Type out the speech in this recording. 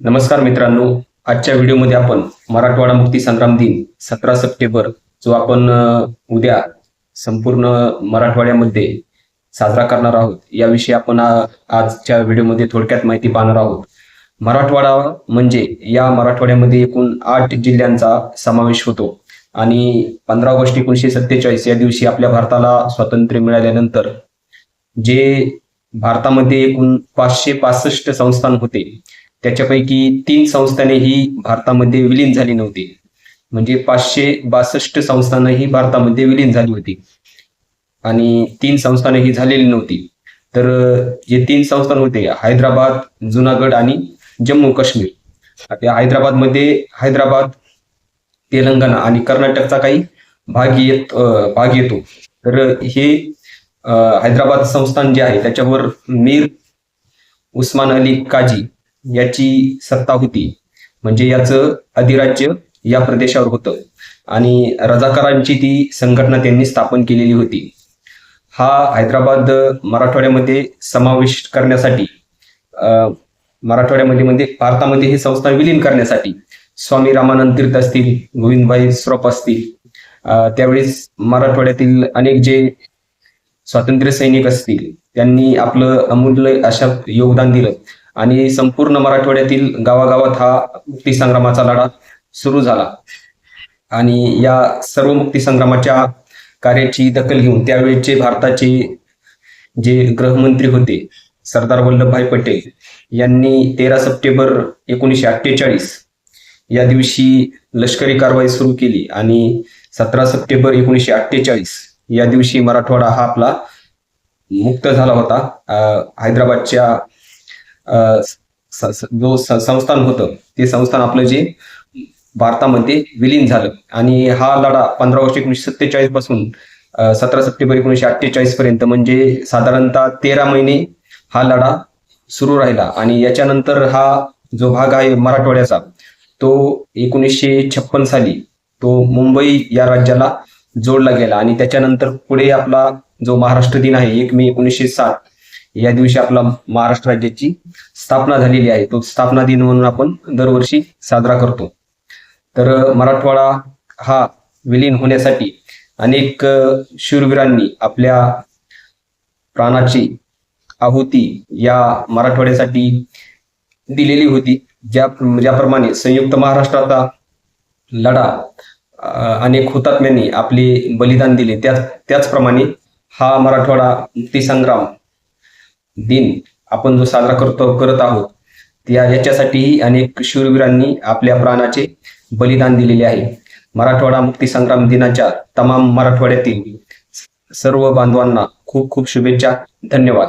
नमस्कार मित्रांनो आजच्या व्हिडिओमध्ये आपण मराठवाडा मुक्ती संग्राम दिन सतरा सप्टेंबर जो आपण उद्या संपूर्ण मराठवाड्यामध्ये साजरा करणार आहोत याविषयी आपण आजच्या व्हिडिओमध्ये थोडक्यात माहिती पाहणार आहोत. मराठवाडा म्हणजे या मराठवाड्यामध्ये एकूण आठ जिल्ह्यांचा समावेश होतो आणि पंधरा ऑगस्ट एकोणीसशे सत्तेचाळीस या दिवशी आपल्या भारताला स्वातंत्र्य मिळाल्यानंतर जे भारतामध्ये एकूण पाचशे पासष्ट संस्थान होते त्याच्यापैकी तीन संस्थाने ही भारतामध्ये विलीन झाली नव्हती. म्हणजे पाचशे बासष्ट संस्थानं ही भारतामध्ये विलीन झाली होती. आणि तीन संस्थानं ही झालेली नव्हती. तर जे तीन संस्थान होते हैदराबाद जुनागड आणि जम्मू काश्मीर. आता हैदराबादमध्ये हैदराबाद तेलंगणा आणि कर्नाटकचा काही भाग येत भाग येतो. तर हे हैदराबाद संस्थान जे आहे त्याच्यावर मीर उस्मान अली काजी याची सत्ता होती. म्हणजे याचं अधिराज्य या प्रदेशावर होतं. आणि रजाकारांची ती संघटना त्यांनी स्थापन केलेली होती. हा हैदराबाद मराठवाड्यामध्ये समावेश करण्यासाठी मराठवाड्यामध्ये म्हणजे भारतामध्ये हे संस्था विलीन करण्यासाठी स्वामी रामानंद तीर्थ असतील गोविंदभाई श्रॉप असतील त्यावेळेस मराठवाड्यातील अनेक जे स्वातंत्र्य सैनिक असतील त्यांनी आपलं अमूल्य अशा योगदान दिलं. आणि संपूर्ण मराठवाड्यातील गावागावात हा मुक्तीसंग्रामाचा लढा सुरू झाला. आणि या सर्व मुक्तीसंग्रामाच्या कार्याची दखल घेऊन त्यावेळचे भारताचे जे गृहमंत्री होते सरदार वल्लभभाई पटेल यांनी तेरा सप्टेंबर एकोणीसशे अठ्ठेचाळीस या दिवशी लष्करी कारवाई सुरू केली आणि सतरा सप्टेंबर एकोणीसशे अठ्ठेचाळीस या दिवशी मराठवाडा हा आपला मुक्त झाला होता. हैदराबादच्या जो संस्थान होतं ते संस्थान आपलं जे भारतामध्ये विलीन झालं. आणि हा लढा पंधरा ऑगस्ट एकोणीसशे सत्तेचाळीसपासून सतरा सप्टेंबर एकोणीसशे अठ्ठेचाळीस पर्यंत म्हणजे साधारणतः तेरा महिने हा लढा सुरू राहिला. आणि याच्यानंतर हा जो भाग आहे मराठवाड्याचा तो एकोणीसशे छप्पन साली तो मुंबई या राज्याला जोडला गेला. आणि त्याच्यानंतर पुढे आपला जो महाराष्ट्र दिन आहे एक मे एकोणीसशे सात या दिवशी आपला महाराष्ट्र राज्याची स्थापना झालेली आहे. तो स्थापना दिन म्हणून आपण दरवर्षी साजरा करतो. तर मराठवाडा हा विलीन होण्यासाठी अनेक शूरवीरांनी आपल्या प्राणाची आहुती या मराठवाड्यासाठी दिलेली होती. ज्या ज्याप्रमाणे संयुक्त महाराष्ट्राचा लढा अनेक हुतात्म्यांनी आपले बलिदान दिले. त्या त्याचप्रमाणे हा मराठवाडा मुक्ती संग्राम दिन आपण जो साजरा करतो करत आहोत त्या याच्यासाठीही अनेक शूरवीरांनी आपल्या प्राणाचे बलिदान दिलेले आहे. मराठवाडा मुक्ती संग्राम दिनाच्या तमाम मराठवाड्यातील सर्व बांधवांना खूप खूप शुभेच्छा. धन्यवाद.